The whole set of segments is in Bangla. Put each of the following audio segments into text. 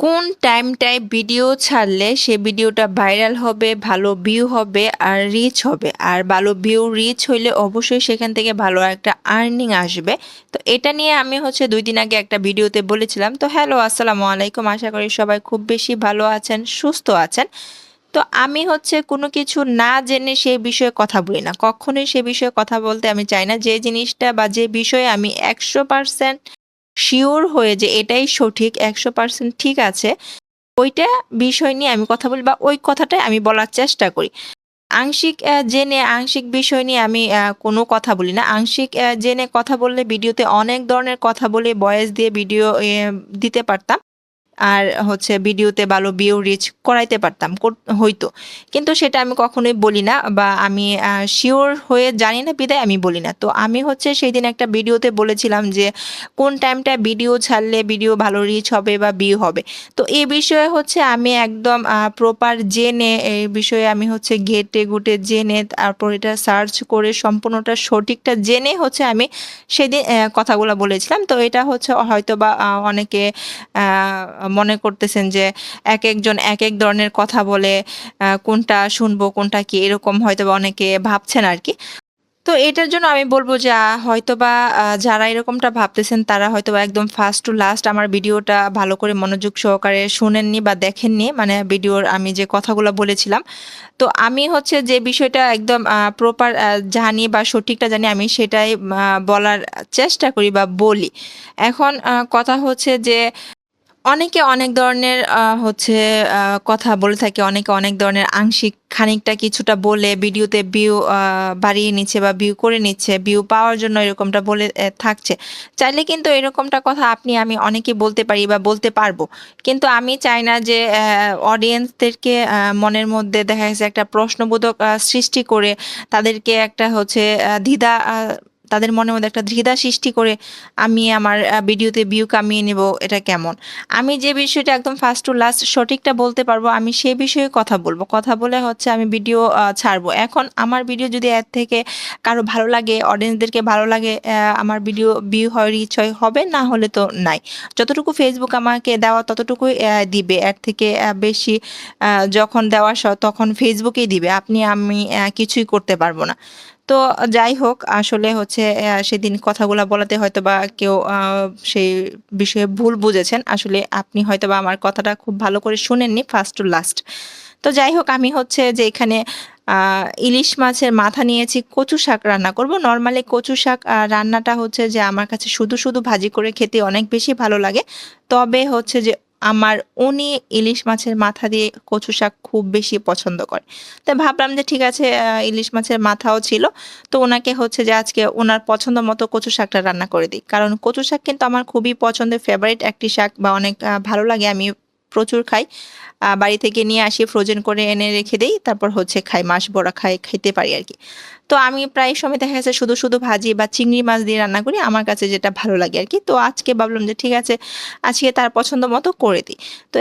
কোন টাইমটায় ভিডিও ছাড়লে সে ভিডিওটা ভাইরাল হবে, ভালো ভিউ হবে আর রিচ হবে? আর ভালো ভিউ রিচ হইলে অবশ্যই সেখান থেকে ভালো একটা আর্নিং আসবে। তো এটা নিয়ে আমি হচ্ছে দুই দিন আগে একটা ভিডিওতে বলেছিলাম। তো হ্যালো আসসালামু আলাইকুম। আশা করি সবাই খুব বেশি ভালো আছেন, সুস্থ আছেন। তো আমি হচ্ছে কোনো কিছু না জেনে সেই বিষয়ে কথা বলি না। কখনোই সে বিষয়ে কথা বলতে আমি চাই না। যে জিনিসটা বা যে বিষয়ে আমি একশো পার্সেন্ট শিওর হয়ে যে এটাই সঠিক, একশো পার্সেন্ট ঠিক আছে, ওইটা বিষয় নিয়ে আমি কথা বলি বা ওই কথাটাই আমি বলার চেষ্টা করি। আংশিক জেনে আংশিক বিষয় নিয়ে আমি কোনো কথা বলি না। আংশিক জেনে কথা বললে ভিডিওতে অনেক ধরনের কথা বলে বয়েস দিয়ে ভিডিও দিতে পারতাম। আর হচ্ছে ভিডিওতে ভালো ভিউ রিচ করাইতে পারতাম হইতো। কিন্তু সেটা আমি কখনোই বলি না বা আমি শিওর হয়ে জানি না, বিদায় আমি বলি না। তো আমি হচ্ছে সেই দিন একটা ভিডিওতে বলেছিলাম যে, কোন টাইমটা ভিডিও ছাড়লে ভিডিও ভালো রিচ হবে বা ভিউ হবে। তো এই বিষয়ে হচ্ছে আমি একদম প্রপার জেনে এই বিষয়ে আমি হচ্ছে ঘেটে ঘুটে জেনে, তারপর এটা সার্চ করে সম্পূর্ণটা সঠিকটা জেনে হচ্ছে আমি সেদিন কথাগুলো বলেছিলাম। তো এটা হচ্ছে হয়তো বা অনেকে মনে করতেছেন যে এক একজন এক এক ধরনের কথা বলে কোনটা শুনব, কোনটা কি, এরকম হয়তো অনেকে ভাবছেন আর কি তো এটার জন্য আমি বলব যে হয়তোবা যারা এরকমটা ভাবতেছেন, তারা হয়তো একদম ফার্স্ট টু লাস্ট আমার ভিডিওটা ভালো করে মনোযোগ সহকারে শুনেননি বা দেখেননি। মানে ভিডিওর আমি যে কথাগুলো বলেছিলাম। তো আমি হচ্ছে যে বিষয়টা একদম প্রপার জানি বা সঠিকটা জানি, আমি সেটাই বলার চেষ্টা করি বা বলি। এখন কথা হচ্ছে যে অনেকে অনেক ধরনের হচ্ছে কথা বলে থাকে, অনেকে অনেক ধরনের আংশিক খানিকটা কিছুটা বলে, ভিডিওতে ভিউ বাড়িয়ে নিচ্ছে বা ভিউ করে নিচ্ছে ভিউ পাওয়ার জন্য এরকমটা বলে থাকছে। চাইলে কিন্তু এরকমটা কথা আপনি, আমি অনেকে বলতে পারি বা বলতে পারব। কিন্তু আমি চাই না যে অডিয়েন্সদেরকে মনের মধ্যে দেখা গেছে একটা প্রশ্নবোধক সৃষ্টি করে তাদেরকে একটা হচ্ছে দ্বিধা তাদের মনের মধ্যে একটা দ্বিধা সৃষ্টি করে আমি আমার ভিডিওতে ভিউ কামিয়ে নেব, এটা কেমন? আমি যে বিষয়টা একদম ফার্স্ট টু লাস্ট সঠিকটা বলতে পারব, আমি সেই বিষয়ে কথা বলব। কথা বলে হচ্ছে আমি ভিডিও ছাড়বো। এখন আমার ভিডিও যদি এর থেকে কারও ভালো লাগে অডিয়েন্সদেরকে ভালো লাগে আমার ভিডিও ভিউ হয় রিচ হয় হবে, না হলে তো নাই। যতটুকু ফেসবুক আমাকে দেওয়া ততটুকুই দিবে। এর থেকে বেশি যখন দেওয়া তখন ফেসবুকেই দিবে। আপনি, আমি কিছুই করতে পারব না। তো যাই হোক, আসলে হচ্ছে সেদিন কথাগুলো বলাতে হয়তো বা কেউ সেই বিষয়ে ভুল বুঝেছেন। আসলে আপনি হয়তো বা আমার কথাটা খুব ভালো করে শুনেননি ফার্স্ট টু লাস্ট তো যাই হোক, আমি হচ্ছে যে এখানে ইলিশ মাছের মাথা নিয়েছি, কচু শাক রান্না করব। নর্মালি কচু শাক রান্নাটা হচ্ছে যে আমার কাছে শুধু শুধু ভাজি করে খেতে অনেক বেশি ভালো লাগে। তবে হচ্ছে যে আমার উনি ইলিশ মাছের মাথা দিয়ে কচু শাক খুব বেশি পছন্দ করে। তাই ভাবলাম যে ঠিক আছে ইলিশ মাছের মাথাও ছিল। তো ওনাকে হচ্ছে যে আজকে ওনার পছন্দ মতো কচু শাকটা রান্না করে দিই। কারণ কচু শাক কিন্তু আমার খুবই পছন্দের ফেভারিট একটি শাক বা অনেক ভালো লাগে। আমি প্রচুর খাই। বাড়ি থেকে নিয়ে আসি ফ্রোজেন করে এনে রেখে দিই, তারপর হচ্ছে খাই, মাছ বড়া খাই, খেতে পারি আর কি। তো আমি প্রায় সময় দেখা যাচ্ছে শুধু শুধু ভাজি বা চিংড়ি মাছ দিয়ে রান্না করি, আমার কাছে যেটা ভালো লাগে আর কি। তো আজকে ভাবলাম যে ঠিক আছে, আজকে তার পছন্দ মতো করে দিই। তো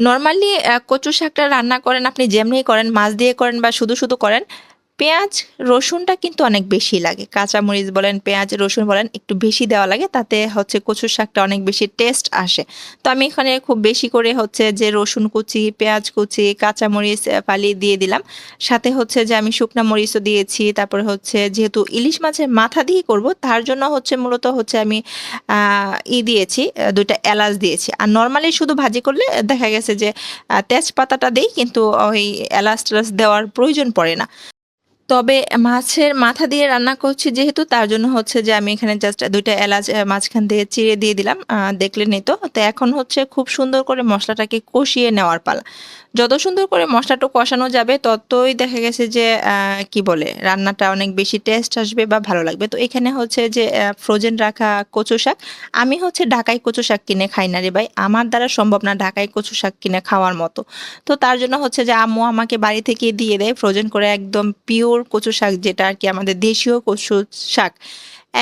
নর্মালি কচু শাকটা রান্না করেন আপনি, যেমনি করেন, মাছ দিয়ে করেন বা শুধু শুধু করেন পেঁয়াজ, রসুনটা কিন্তু অনেক বেশি লাগে। কাঁচামরিচ বলেন, পেঁয়াজ, রসুন বলেন, একটু বেশি দেওয়া লাগে, তাতে হচ্ছে কচুর শাকটা অনেক বেশি টেস্ট আসে। তো আমি এখানে খুব বেশি করে হচ্ছে যে রসুন কুচি, পেঁয়াজ কুচি, কাঁচামরিচ ফালিয়ে দিয়ে দিলাম। সাথে হচ্ছে যে আমি শুকনা মরিচও দিয়েছি, তারপরে হচ্ছে যেহেতু ইলিশ মাছের মাথা দিয়ে করব, তার জন্য হচ্ছে মূলত হচ্ছে আমি ই দিয়েছি দুইটা এলাচ দিয়েছি। আর নর্মালি শুধু ভাজি করলে দেখা গেছে যে তেজপাতাটা দেই, কিন্তু ওই এলাচ টেলাচ দেওয়ার প্রয়োজন পড়ে না। তবে মাছের মাথা দিয়ে রান্না করছি যেহেতু, তার জন্য হচ্ছে যে আমি এখানে জাস্ট দুইটা এলাচ মাঝখান দিয়ে চিড়ে দিয়ে দিলাম দেখলে দেখলেনই তো। তো এখন হচ্ছে খুব সুন্দর করে মশলাটাকে কষিয়ে নেওয়ার পালা। যত সুন্দর করে মশলাটা কষানো যাবে, ততই দেখা গেছে যে কি বলে, রান্নাটা অনেক বেশি টেস্ট আসবে বা ভালো লাগবে। তো এখানে হচ্ছে যে ফ্রোজেন রাখা কচু শাক। আমি হচ্ছে ঢাকাই কচু শাক কিনে খাই না রে ভাই। আমার দ্বারা সম্ভব না ঢাকাই কচু শাক কিনে খাওয়ার মতো। তো তার জন্য হচ্ছে যে, আম্মু আমাকে বাড়ি থেকে দিয়ে দেয় ফ্রোজেন করে একদম পিওর কচু শাক, যেটা আর কি আমাদের দেশীয় কচু শাক।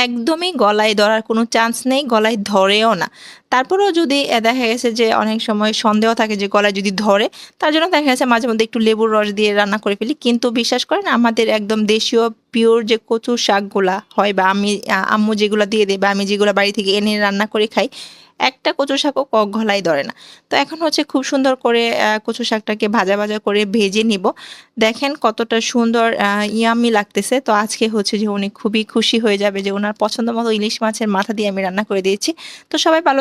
একদমই গলায় ধরার কোনো চান্স নেই, গলায় ধরেও না। তারপরেও যদি দেখা গেছে যে অনেক সময় সন্দেহ থাকে যে গলায় যদি ধরে, তার জন্য দেখা গেছে মাঝে মধ্যে একটু লেবুর রস দিয়ে রান্না করে ফেলি। কিন্তু বিশ্বাস করেন, আমাদের একদম দেশীয় পিওর যে কচু শাকগুলা হয় বা আমি আম্মু যেগুলো দিয়ে দেয় বা আমি যেগুলো বাড়ি থেকে এনে রান্না করে খাই, একটা কচু শাকও কক গলায় ধরে না। তো এখন হচ্ছে খুব সুন্দর করে কচু শাকটাকে ভাজা ভাজা করে ভেজে নিব। দেখেন কতটা সুন্দর ইয়ামি লাগতেছে। তো আজকে হচ্ছে যে উনি খুবই খুশি হয়ে যাবে যে ওনার পছন্দ মতো ইলিশ মাছের মাথা দিয়ে আমি রান্না করে দিয়েছি। তো সবাই ভালো